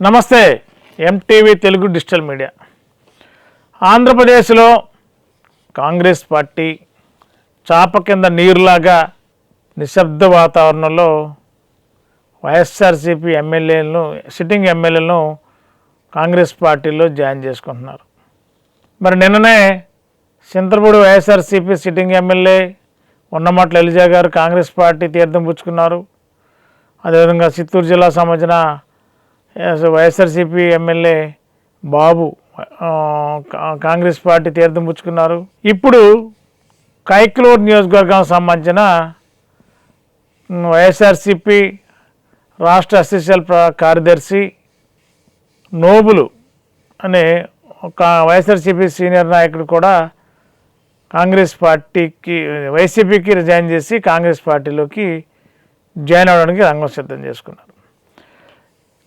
నమస్తే MTV Telugu digital media. ఆంధ్రప్రదేశ్లో Congress party చాప కింద నీరులాగా నిశ్శబ్ద వాతావరణంలో వైఎస్ఆర్సీపీ ఎమ్మెల్యేలను సిట్టింగ్ ఎమ్మెల్యేలను కాంగ్రెస్ పార్టీలో జాయిన్ చేసుకుంటున్నారు. మరి నిన్ననే చింతపూడి వైఎస్ఆర్సీపీ సిట్టింగ్ ఎమ్మెల్యే ఉన్నమాట్ల ఎలిజా గారు కాంగ్రెస్ పార్టీ తీర్థం పుచ్చుకున్నారు. అదేవిధంగా చిత్తూరు జిల్లా సంబంధించిన వైఎస్ఆర్సీపీ ఎమ్మెల్యే బాబు కాంగ్రెస్ పార్టీ తీర్థం పుచ్చుకున్నారు. ఇప్పుడు కైక్లూరు నియోజకవర్గానికి సంబంధించిన వైఎస్ఆర్సీపీ రాష్ట్ర అసిస్టెంట్ ప్ర- కార్యదర్శి నోబులు అనే ఒక వైఎస్ఆర్సీపీ సీనియర్ నాయకుడు కూడా కాంగ్రెస్ పార్టీకి వైసీపీకి రిజైన్ చేసి కాంగ్రెస్ పార్టీలోకి జాయిన్ అవడానికి రంగం సిద్ధం చేసుకున్నారు.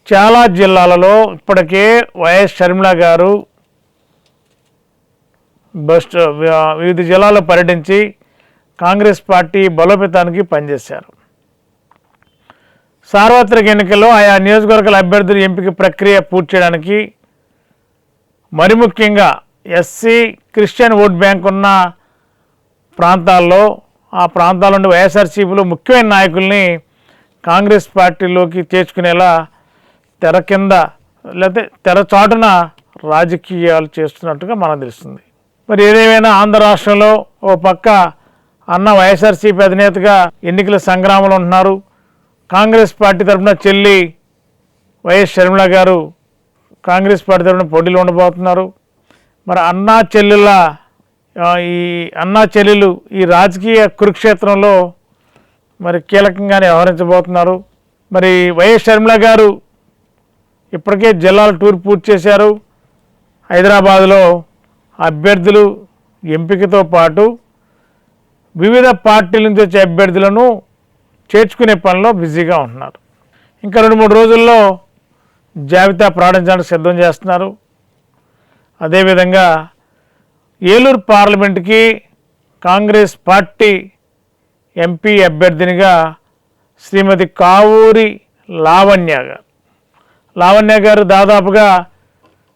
చాలా జిల్లాలలో ఇప్పటికే వైఎస్ షర్మిల గారు బస్ట్ వివిధ జిల్లాలో పర్యటించి కాంగ్రెస్ పార్టీ బలోపేతానికి పనిచేశారు. సార్వత్రిక ఎన్నికల్లో ఆయా నియోజకవర్గాల అభ్యర్థుల ఎంపిక ప్రక్రియ పూర్తి చేయడానికి మరి ముఖ్యంగా ఎస్సీ క్రిస్టియన్ ఓట్ బ్యాంక్ ఉన్న ప్రాంతాల్లో ఆ ప్రాంతాల నుండి వైఎస్ఆర్సీపీలో ముఖ్యమైన నాయకుల్ని కాంగ్రెస్ పార్టీలోకి చేర్చుకునేలా తెర కింద లేకపోతే తెర చాటున రాజకీయాలు చేస్తున్నట్టుగా మనకు తెలుస్తుంది. మరి ఏదేమైనా ఆంధ్ర రాష్ట్రంలో ఓ పక్క అన్న వైఎస్ఆర్సీపీ అధినేతగా ఎన్నికల సంగ్రామంలో ఉంటున్నారు. కాంగ్రెస్ పార్టీ తరఫున చెల్లి వైఎస్ షర్మిల గారు కాంగ్రెస్ పార్టీ తరఫున పోటీలో ఉండబోతున్నారు. మరి అన్నా చెల్లెల ఈ అన్నా చెల్లెలు ఈ రాజకీయ కురుక్షేత్రంలో మరి కీలకంగానే వ్యవహరించబోతున్నారు. మరి వైఎస్ షర్మిల గారు ఇప్పటికే జిల్లాల టూర్ పూర్తి చేశారు. హైదరాబాదులో అభ్యర్థులు ఎంపికతో పాటు వివిధ పార్టీల నుంచి వచ్చే అభ్యర్థులను చేర్చుకునే పనిలో బిజీగా ఉంటున్నారు. ఇంకా రెండు మూడు రోజుల్లో జాబితా ప్రకటించడానికి సిద్ధం చేస్తున్నారు. అదేవిధంగా ఏలూరు పార్లమెంట్కి కాంగ్రెస్ పార్టీ ఎంపీ అభ్యర్థినిగా శ్రీమతి కావూరి లావణ్య గారు. లావణ్య గారు దాదాపుగా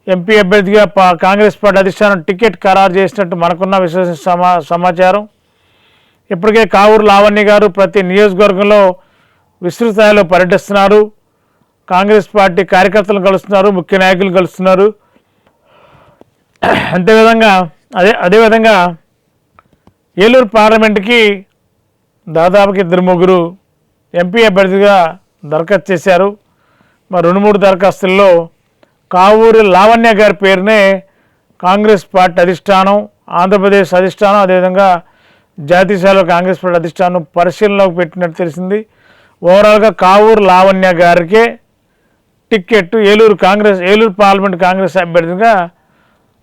ఎంపీ అభ్యర్థిగా పా- కాంగ్రెస్ పార్టీ అధిష్టానం టికెట్ ఖరారు చేసినట్టు మనకున్న విశ్వస సమా సమాచారం. ఇప్పటికే కావూరు లావణ్య గారు ప్రతి నియోజకవర్గంలో విస్తృత స్థాయిలో పర్యటిస్తున్నారు. కాంగ్రెస్ పార్టీ కార్యకర్తలను కలుస్తున్నారు ముఖ్య నాయకులు కలుస్తున్నారు. అంతేవిధంగా అదే అదేవిధంగా ఏలూరు పార్లమెంట్కి దాదాపుకి ఇద్దరు ముగ్గురు ఎంపీ అభ్యర్థిగా దరఖాస్తు చేశారు. మరి రెండు మూడు దరఖాస్తుల్లో కావూరి లావణ్య గారి పేరునే కాంగ్రెస్ పార్టీ అధిష్టానం ఆంధ్రప్రదేశ్ అధిష్టానం అదేవిధంగా జాతీయశాలలో కాంగ్రెస్ పార్టీ అధిష్టానం పరిశీలనలోకి పెట్టినట్టు తెలిసింది. ఓవరాల్గా కావూరు లావణ్య గారికే టికెట్ ఏలూరు కాంగ్రెస్ ఏలూరు పార్లమెంట్ కాంగ్రెస్ అభ్యర్థిగా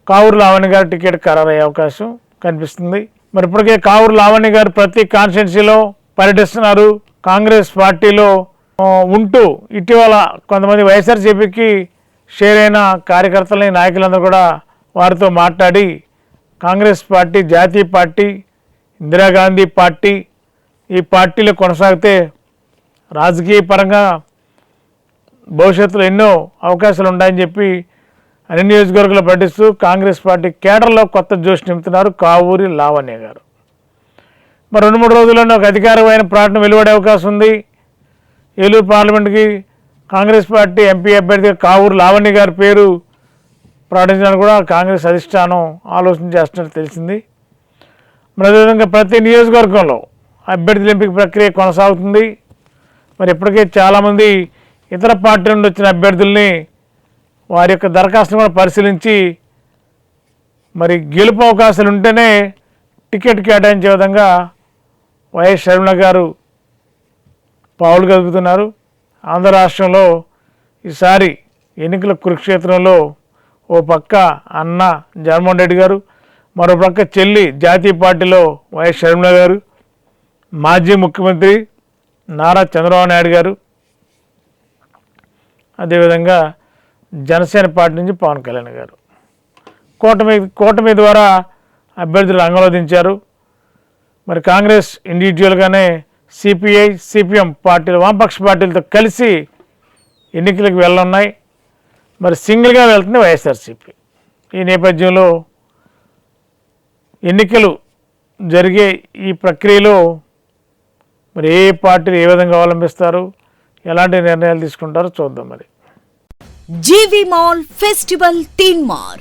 కావూరు లావణ్య గారి టికెట్ ఖరారయ్యే అవకాశం కనిపిస్తుంది. మరి ఇప్పటికే కావూరు లావణ్య గారు ప్రతి కాన్స్టిట్యున్సీలో పర్యటిస్తున్నారు. కాంగ్రెస్ పార్టీలో ఉంటూ ఇటీవల కొంతమంది వైఎస్ఆర్సీపీకి షేర్ అయిన కార్యకర్తలని నాయకులందరూ కూడా వారితో మాట్లాడి కాంగ్రెస్ పార్టీ జాతీయ పార్టీ ఇందిరాగాంధీ పార్టీ ఈ పార్టీలు కొనసాగితే రాజకీయ పరంగా భవిష్యత్తులో ఎన్నో అవకాశాలు ఉన్నాయని చెప్పి అన్ని నియోజకవర్గాలు పట్టిస్తూ కాంగ్రెస్ పార్టీ కేడర్లో కొత్త జోష్ నింపుతున్నారు కావూరి లావణ్య గారు. మరి రెండు మూడు రోజుల్లోనే ఒక అధికారమైన ప్రకటన వెలువడే అవకాశం ఉంది. ఏలూరు పార్లమెంట్కి కాంగ్రెస్ పార్టీ ఎంపీ అభ్యర్థిగా కావూరు లావణ్య గారి పేరు ప్రకటించడానికి కూడా కాంగ్రెస్ అధిష్టానం ఆలోచన చేస్తున్నట్టు తెలిసింది. మరి అదేవిధంగా ప్రతి నియోజకవర్గంలో అభ్యర్థుల ఎంపిక ప్రక్రియ కొనసాగుతుంది. మరి ఇప్పటికే చాలామంది ఇతర పార్టీ నుండి వచ్చిన అభ్యర్థుల్ని వారి యొక్క దరఖాస్తును కూడా పరిశీలించి మరి గెలుపు అవకాశాలు ఉంటేనే టికెట్ కేటాయించే విధంగా వైఎస్ షర్మిల గారు పావులు కదుపుతున్నారు ఆంధ్ర రాష్ట్రంలో ఈసారి ఎన్నికల కురుక్షేత్రంలో ఓ పక్క అన్న జగన్మోహన్ రెడ్డి గారు మరో పక్క చెల్లి జాతీయ పార్టీలో వైఎస్ షర్మిల గారు మాజీ ముఖ్యమంత్రి నారా చంద్రబాబు నాయుడు గారు అదేవిధంగా జనసేన పార్టీ నుంచి పవన్ కళ్యాణ్ గారు. కూటమి కూటమి ద్వారా అభ్యర్థులు రంగంలో దించారు. మరి కాంగ్రెస్ ఇండివిజువల్గానే సిపిఐ సిపిఎం పార్టీలు వామపక్ష పార్టీలతో కలిసి ఎన్నికలకు వెళ్ళనున్నాయి. మరి సింగిల్గా వెళ్తుంది వైఎస్ఆర్సీపీ. ఈ నేపథ్యంలో ఎన్నికలు జరిగే ఈ ప్రక్రియలో మరి ఏ పార్టీలు ఏ విధంగా అవలంబిస్తారు ఎలాంటి నిర్ణయాలు తీసుకుంటారో చూద్దాం మరి. జీవి మాల్ ఫెస్టివల్ తీన్ మార్